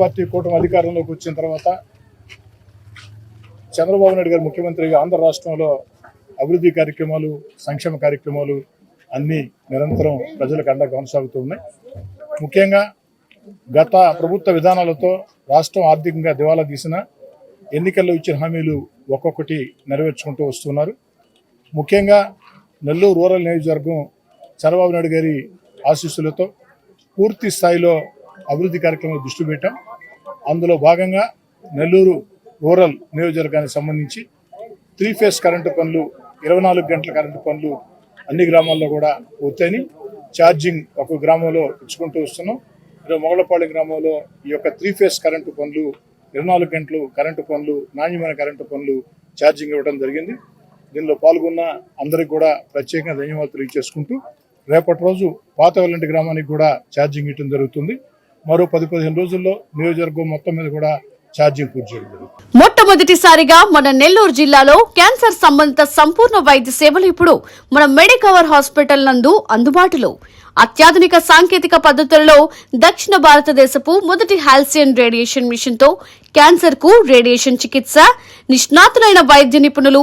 Party కూటమి అధికారంలోకి వచ్చిన తర్వాత చంద్రబాబు నాయుడు గారు ముఖ్యమంత్రిగా ఆంధ్ర రాష్ట్రంలో అభివృద్ధి కార్యక్రమాలు సంక్షేమ కార్యక్రమాలు అన్నీ నిరంతరం ప్రజలకు అండగా కొనసాగుతున్నాయి ముఖ్యంగా గత ప్రభుత్వ విధానాలతో రాష్ట్రం ఆర్థికంగా దివాలా తీసిన ఎన్నికల్లో ఇచ్చిన హామీలు ఒక్కొక్కటి నెరవేర్చుకుంటూ వస్తున్నారు. ముఖ్యంగా నెల్లూరు రూరల్ నియోజకవర్గం చంద్రబాబు నాయుడు గారి ఆశీస్సులతో పూర్తి స్థాయిలో అభివృద్ధి కార్యక్రమాలు దృష్టి పెట్టాం. అందులో భాగంగా నెల్లూరు రూరల్ నియోజకవర్గానికి సంబంధించి త్రీ ఫేస్ కరెంటు పనులు ఇరవై నాలుగు గంటల కరెంటు పనులు అన్ని గ్రామాల్లో కూడా పూర్తయినాయి. ఛార్జింగ్ ఒక గ్రామంలో ఇచ్చుకుంటూ వస్తున్నాం. ఈరోజు మొగలపాళెం గ్రామంలో ఈ యొక్క త్రీ ఫేస్ కరెంటు పనులు ఇరవై నాలుగు గంటలు కరెంటు పనులు నాణ్యమైన కరెంటు పనులు ఛార్జింగ్ ఇవ్వడం జరిగింది. దీనిలో పాల్గొన్న అందరికి కూడా ప్రత్యేకంగా ధన్యవాదాలు తెలియజేసుకుంటూ రేపటి రోజు పాత వెల్లంటి గ్రామానికి కూడా ఛార్జింగ్ ఇవ్వడం జరుగుతుంది. మరో పది పదిహేను రోజుల్లో నియోజకవర్గం మొత్తం మీద కూడా ఛార్జింగ్ పూర్తి చేయడం మొట్టమొదటిసారిగా మన నెల్లూరు జిల్లాలో క్యాన్సర్ సంబంధిత సంపూర్ణ వైద్య సేవలు ఇప్పుడు మన మెడికవర్ హాస్పిటల్ నందు అందుబాటులో. అత్యాధునిక సాంకేతిక పద్ధతులలో దక్షిణ భారతదేశపు మొదటి హాల్సియన్ రేడియేషన్ మిషన్తో క్యాన్సర్కు క్యాన్సర్కు రేడియేషన్ చికిత్స నిష్ణాతులైన వైద్య నిపుణులు